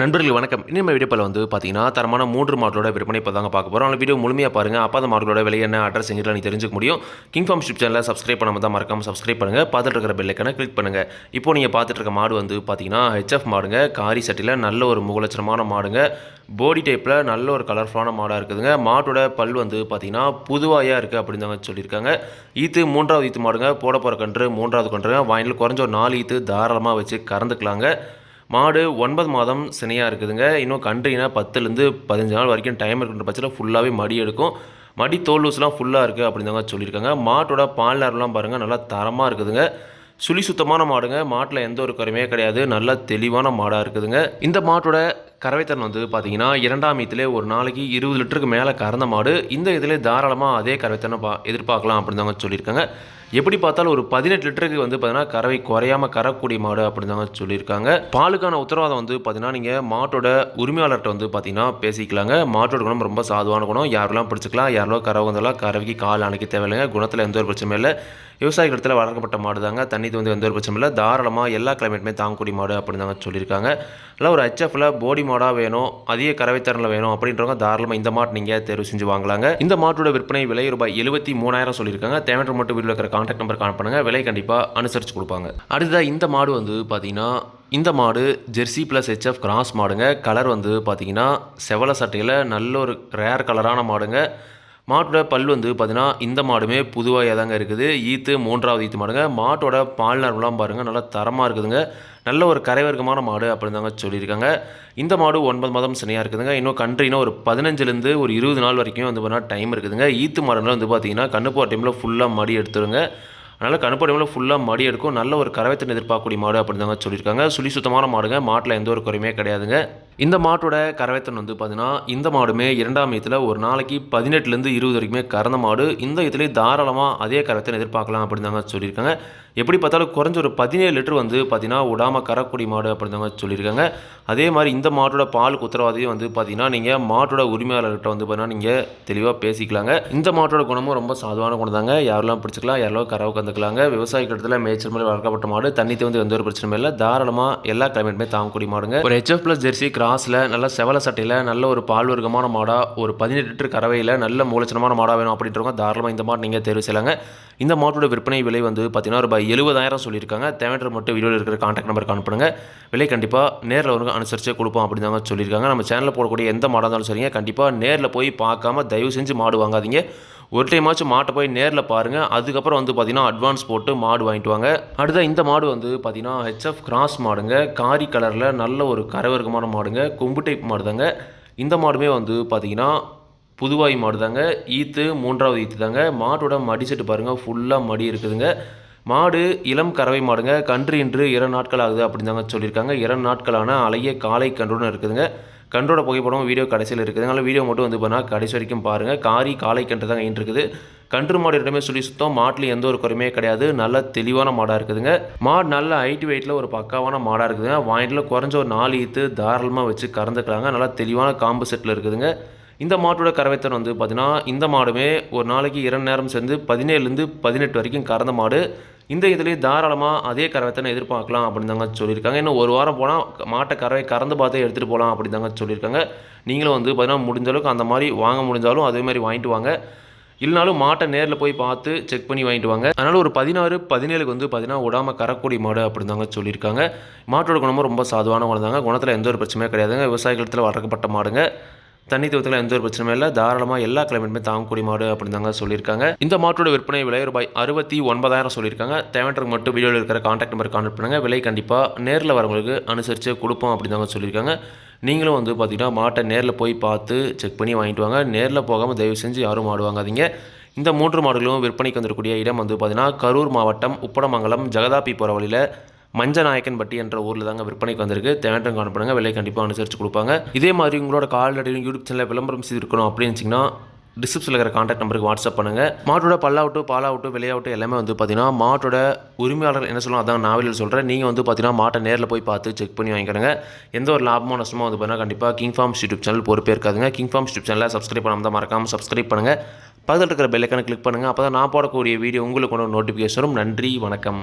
நண்பர்கள் வணக்கம். இன்னும் நம்ம வீடியோவில் வந்து பார்த்தீங்கன்னா தரமான மூன்று மாடலோட விற்பனை இப்போ தாங்க பார்க்க போகிறோம் அந்த வீடியோ முழுமையாக பாருங்கள் அப்போ அந்த மாடலோட விலை என்ன அட்ரஸ் எங்கிட்ட நீ தெரிஞ்சுக்க முடியும். கிங் ஃபார்ம் ஷிப் சேனலில் சப்ஸ்கிரைப் பண்ணாமல் தான் மறக்காமல் சப்ஸ்கிரைப் பண்ணுங்கள் பார்த்துட்டு இருக்கிற பெல்லைக்கான கிளிக் பண்ணுங்கள் இப்போ நீங்கள் பார்த்துட்டு இருக்க மாடு வந்து பார்த்தீங்கன்னா ஹெச்எஃப் மாடுங்க. காரி சட்டியில் நல்ல ஒரு முகலட்சணமான மாடுங்க. போடி டைப்பில் நல்ல ஒரு கலர்ஃபுல்லான மாடாக இருக்குதுங்க. மாட்டோட பல் வந்து பார்த்தீங்கன்னா புதுவாயாக இருக்குது அப்படின்னு தாங்க சொல்லியிருக்காங்க. ஈத்து மூன்றாவது ஈத்து மாடுங்க. போட போகிற கன்று மூன்றாவது கன்றுங்க. வாயினில் குறைஞ்ச ஒரு நாலு ஈத்து தாராளமாக வச்சு கறந்துக்கலாங்க. மாடு ஒன்பது மாதம் சினையாக இருக்குதுங்க. இன்னும் கன்றுனா பத்துலேருந்து பதினஞ்சு நாள் வரைக்கும் டைம் இருக்கின்ற பட்சத்தில் ஃபுல்லாகவே மடி எடுக்கும். மடி தோல் லூஸ்லாம் ஃபுல்லாக இருக்குது அப்படின்னு தாங்க சொல்லியிருக்காங்க. மாட்டோட பால் நேரம்லாம் பாருங்கள் நல்லா தரமாக இருக்குதுங்க. சுழி சுத்தமான மாடுங்க. மாட்டில் எந்த ஒரு குறையுமே கிடையாது. நல்ல தெளிவான மாடாக இருக்குதுங்க. இந்த மாட்டோட கறவைத்தன் வந்து பார்த்தீங்கன்னா இரண்டாம் ஈத்திலே ஒரு நாளைக்கு இருபது லிட்டருக்கு மேலே கறந்த மாடு. இந்த இதில் தாராளமாக அதே கறவைத்தனை பா எதிர்பார்க்கலாம் அப்படின்னு தாங்க சொல்லியிருக்காங்க. எப்படி பார்த்தாலும் ஒரு பதினெட்டு லிட்டருக்கு வந்து பார்த்தீங்கன்னா கறவை குறையாமல் கறக்கூடிய மாடு அப்படின்னு தாங்க சொல்லியிருக்காங்க. பாலுக்கான உத்தரவாதம் வந்து பார்த்தீங்கன்னா நீங்கள் மாட்டோட உரிமையாளர்கிட்ட வந்து பார்த்தீங்கன்னா பேசிக்கலாங்க. மாட்டோட குணம் ரொம்ப சாதுவான குணம். யாரெல்லாம் பிடிச்சிக்கலாம் யாரெல்லாம் கறவை வந்தாலும் கறவைக்கு கால் அணைக்க தேவையில்லைங்க. குணத்தில் எந்த ஒரு பிரச்சனையும் இல்லை. விவசாய இடத்துல வளர்க்கப்பட்ட மாடு தாங்க தண்ணி வந்து எந்த ஒரு பிரச்சனையும் இல்லை. தாராளமாக எல்லா கிளைமேட்டுமே தாங்கக்கூடிய மாடு அப்படின்னு தாங்க சொல்லியிருக்காங்க. இல்லை ஒரு ஹெச்எஃப்ல போடி மாடாக வேணும் அதிக கறவைத்திறனில் வேணும் அப்படின்றவங்க தாராளமாக இந்த மாட்டு நீங்கள் தேர்வு செஞ்சு வாங்கலாங்க. இந்த மாட்டோட விற்பனை விலை ரூபாய் எழுபத்தி மூணாயிரம் சொல்லியிருக்காங்க. தேவையற்ற மட்டும் வீட்டில் இருக்கிற காண்டாக்ட் நம்பர் கான் பண்ணுங்கள் விலை கண்டிப்பாக அனுசரித்து கொடுப்பாங்க. அடுத்ததாக இந்த மாடு வந்து பார்த்தீங்கன்னா இந்த மாடு ஜெர்சி ப்ளஸ் ஹெச்எஃப் கிராஸ் மாடுங்க. கலர் வந்து பார்த்தீங்கன்னா செவல சட்டையில் நல்ல ஒரு ரேர் கலரான மாடுங்க. மாட்டோட பல் வந்து பார்த்தீங்கன்னா இந்த மாடுமே புதுவாக தாங்க இருக்குது. ஈத்து மூன்றாவது ஈத்து மாடுங்க. மாட்டோட பால் நரம்புலாம் பாருங்கள் நல்லா தரமாக இருக்குதுங்க. நல்ல ஒரு கரைவர்க்கமான மாடு அப்படின்னு தாங்க சொல்லியிருக்காங்க. இந்த மாடு ஒன்பது மாதம் சினையாக இருக்குதுங்க. இன்னும் கன்றினா ஒரு பதினஞ்சுலேருந்து ஒரு இருபது நாள் வரைக்கும் வந்து பார்த்தீங்கன்னா டைம் இருக்குதுங்க. ஈத்து மாடுலாம் வந்து பார்த்தீங்கன்னா கண்ணு போகிற டைமில் ஃபுல்லாக மடி எடுத்துருங்க. அதனால் கணுப்படைவில் ஃபுல்லாக மடி எடுக்கும். நல்ல ஒரு கறவைத்தன் எதிர்பார்க்கக்கூடிய மாடு அப்படின்னு தாங்க சொல்லியிருக்காங்க. சுழி சுத்தமான மாடுங்க. மாட்டில் எந்த ஒரு குறையுமே கிடையாதுங்க. இந்த மாட்டோட கறவைத்தன் வந்து பார்த்தீங்கன்னா இந்த மாடுமே இரண்டாம் இதில் ஒரு நாளைக்கு பதினெட்டுலேருந்து இருபது வரைக்குமே கறந்த மாடு. இந்த இதிலே தாராளமாக அதே கரவத்தை எதிர்பார்க்கலாம் அப்படின்னு தாங்க சொல்லியிருக்காங்க. எப்படி பார்த்தாலும் குறைஞ்ச ஒரு பதினேழு லிட்டர் வந்து பார்த்தீங்கன்னா விடாமல் கறக்கூடிய மாடு அப்படின்னு தாங்க சொல்லியிருக்காங்க. அதே மாதிரி இந்த மாட்டோட பாலுக்கு உத்தரவாதையும் வந்து பார்த்தீங்கன்னா நீங்கள் மாட்டோட உரிமையாளர்கிட்ட வந்து பார்த்தீங்கன்னா நீங்கள் தெளிவாக பேசிக்கலாங்க. இந்த மாட்டோட குணமும் ரொம்ப சாதுவான குணம் தாங்க யாரெல்லாம் பிடிச்சிக்கலாம் யாரெல்லாம் கறவை கந்துக்கலாங்க விவசாய கட்டத்தில் மேய்ச்சல் மாதிரி வளர்க்கப்பட்ட மாடு தண்ணி வந்து எந்த ஒரு பிரச்சனையும் இல்லை. தாராளமாக எல்லா கிளைமேட்டுமே தாங்கக்கூடிய மாடுங்க. ஒரு ஹெச்எஃப் ப்ளஸ் ஜெர்சி காசில் நல்ல செவல சட்டையில் நல்ல ஒரு பால் வர்க்கமான மாடாக ஒரு பதினெட்டு லிட்டர் கறவையில் நல்ல மூலச்சனமான மாடாக வேணும் அப்படின்றவங்க தாராளமாக இந்த மாடு நீங்கள் தேர்வு செய்யலாங்க. இந்த மாட்டோட விற்பனை விலை வந்து பார்த்தீங்கன்னா ரூபாய் எழுபதாயிரம் சொல்லியிருக்காங்க. தேவையான மட்டும் வீடியோவில் இருக்கிற காண்டாக்ட் நம்பருக்கு அனுப்புங்க விலை கண்டிப்பாக நேரில் வருங்க அனுசரித்து கொடுப்போம் அப்படின்னு தாங்க சொல்லியிருக்காங்க. நம்ம சேனலில் போடக்கூடிய எந்த மாடாக இருந்தாலும் சரிங்க கண்டிப்பாக நேரில் போய் பார்க்காம தயவு செஞ்சு மாடு வாங்காதீங்க. ஒரு டைமாச்சும் மாட்டை போய் நேரில் பாருங்கள் அதுக்கப்புறம் வந்து பார்த்தீங்கன்னா அட்வான்ஸ் போட்டு மாடு வாங்கிட்டு வாங்க. அடுத்த இந்த மாடு வந்து பார்த்தீங்கன்னா ஹெச்எஃப் கிராஸ் மாடுங்க. காரி கலரில் நல்ல ஒரு கரவர்க்கமான மாடுங்க. கொம்பு டைப் மாடு தாங்க இந்த மாடுமே வந்து பார்த்தீங்கன்னா புதுவாய் மாடு தாங்க ஈத்து மூன்றாவது ஈத்து தாங்க மாட்டோட மடி செட்டு பாருங்கள் ஃபுல்லாக மடி இருக்குதுங்க. மாடு இளம் கறவை மாடுங்க கன்று இன்று இரண்டு நாட்கள் ஆகுது அப்படின்னு தாங்க சொல்லியிருக்காங்க. இரண்டு நாட்களான அழகிய காலை கன்றுன்னு இருக்குதுங்க. கன்றோட புகைப்படம் வீடியோ கடைசியில் இருக்குது. அதனால் வீடியோ மட்டும் வந்து பண்ணால் கடைசி வரைக்கும் பாருங்கள் காரி காலை கன்று தாங்க இருக்குது. கன்று மாடு இரண்டுமே சொல்லி சுத்தம். மாட்டில் எந்த ஒரு குறையுமே கிடையாது. நல்ல தெளிவான மாடாக இருக்குதுங்க. மாடு நல்ல ஹைட் வெயிட்டில் ஒரு பக்காவான மாடாக இருக்குதுங்க. வாயிண்டில் குறைஞ்ச ஒரு நாலு ஈத்து தாராளமாக வச்சு கறந்துக்கலாங்க. நல்லா தெளிவான காம்பு செட்டில் இருக்குதுங்க. இந்த மாட்டோட கறவைத்தன் வந்து பார்த்தீங்கன்னா இந்த மாடுமே ஒரு நாளைக்கு இரண்டு நேரம் சேர்ந்து பதினேழுலேருந்து பதினெட்டு வரைக்கும் கறந்த மாடு. இந்த இதுலேயே தாராளமாக அதே கறவைத்தனை எதிர்பார்க்கலாம் அப்படின்னு தாங்க சொல்லியிருக்காங்க. இன்னும் ஒரு வாரம் போனால் மாட்டை கறவை கறந்து பார்த்தே எடுத்துகிட்டு போகலாம் அப்படின்னு தாங்க சொல்லியிருக்காங்க. நீங்களும் வந்து பார்த்தீங்கன்னா முடிஞ்ச அளவுக்கு அந்த மாதிரி வாங்க முடிஞ்சாலும் அதே மாதிரி வாங்கிட்டு வாங்க. இல்லைனாலும் மாட்டை நேரில் போய் பார்த்து செக் பண்ணி வாங்கிட்டு வாங்க. அதனால் ஒரு பதினாறு பதினேழுக்கு வந்து பார்த்தீங்கன்னா விடாமல் கறக்கூடிய மாடு அப்படின்னு தாங்க சொல்லியிருக்காங்க. மாட்டோட குணமும் ரொம்ப சாதுவான குணம் தாங்க குணத்தில் எந்த ஒரு பிரச்சனையும் கிடையாதுங்க. விவசாய காலத்தில் வளர்க்கப்பட்ட மாடுங்க. தண்ணி தூவத்தில் எந்த ஒரு பிரச்சனையும் இல்லை. தாராளமாக எல்லா கிளைமேட்டுமே தாங்கக்கூடிய மாடு அப்படின்னு தாங்க சொல்லியிருக்காங்க. இந்த மாட்டோட விற்பனை விலை ரூபாய் அறுபத்தி ஒன்பதாயிரம் சொல்லியிருக்காங்க. தேவையற்றக்கு மட்டும் வீடியோவில் இருக்கிற காண்டாக்ட் நம்பர் கான்டாக்ட் பண்ணுங்கள் விலை கண்டிப்பாக நேரில் வரவங்களுக்கு அனுசரித்து கொடுப்போம் அப்படின்னு தாங்க சொல்லியிருக்காங்க. நீங்களும் வந்து பார்த்தீங்கன்னா மாட்டை நேரில் போய் பார்த்து செக் பண்ணி வாங்கிட்டு வாங்க. நேரில் போகாமல் தயவு செஞ்சு யாரும் மாடு வாங்காதீங்க. இந்த மூன்று மாடுகளும் விற்பனைக்கு வந்துருக்கூடிய இடம் வந்து பார்த்தீங்கன்னா கரூர் மாவட்டம் உப்படமங்கலம் ஜெகதாபி போகிற வழியில் மஞ்சநாயக்கன்பட்டி என்ற ஊரில் தாங்க விற்பனைக்கு வந்திருக்கு. தேவையான காணப்படுங்க. விலை கண்டிப்பாக அனுசரித்து கொடுப்பாங்க. இதே மாதிரி உங்களோட கால்நடையும் யூடியூப் சேனலில் விளம்பரம் செய்திருக்கணும் அப்படின்னு டிஸ்கிரிப்ஷனில் இருக்கிற காண்டாக்ட் நம்பருக்கு வாட்ஸ்அப் பண்ணுங்கள் மாட்டோட பல்லாவட்டும் பாலாவட்டும் விளையாட்டு எல்லாமே வந்து பார்த்தீங்கன்னா மாட்டோட உரிமையாளர் என்ன சொல்லலாம் அதான் நாவலில் சொல்கிறேன் நீங்கள் வந்து பார்த்தீங்கன்னா மாட்டை நேரில் போய் பார்த்து செக் பண்ணி வாங்கிக்கிறங்க எந்த ஒரு லாபமோ நஷ்டமோ வந்து பார்த்தீங்கன்னா கண்டிப்பாக கிங் ஃபார்ம்ஸ் யூடியூப் சேனல் பொறுப்பே இருக்காதுங்க கிங் ஃபார்ம்ஸ் யூடியூப் சேனலில் சப்ஸ்கிரைப் பண்ணாமல் தான் மறக்காமல் சப்ஸ்கிரைப் பண்ணுங்கள் பக்கத்தில் இருக்கிற பெல்லைக்கான கிளிக் பண்ணுங்கள் அப்போ தான் நான் போடக்கூடிய வீடியோ உங்களுக்கு கொண்டு நோட்டிஃபிகேஷனும் நன்றி வணக்கம்.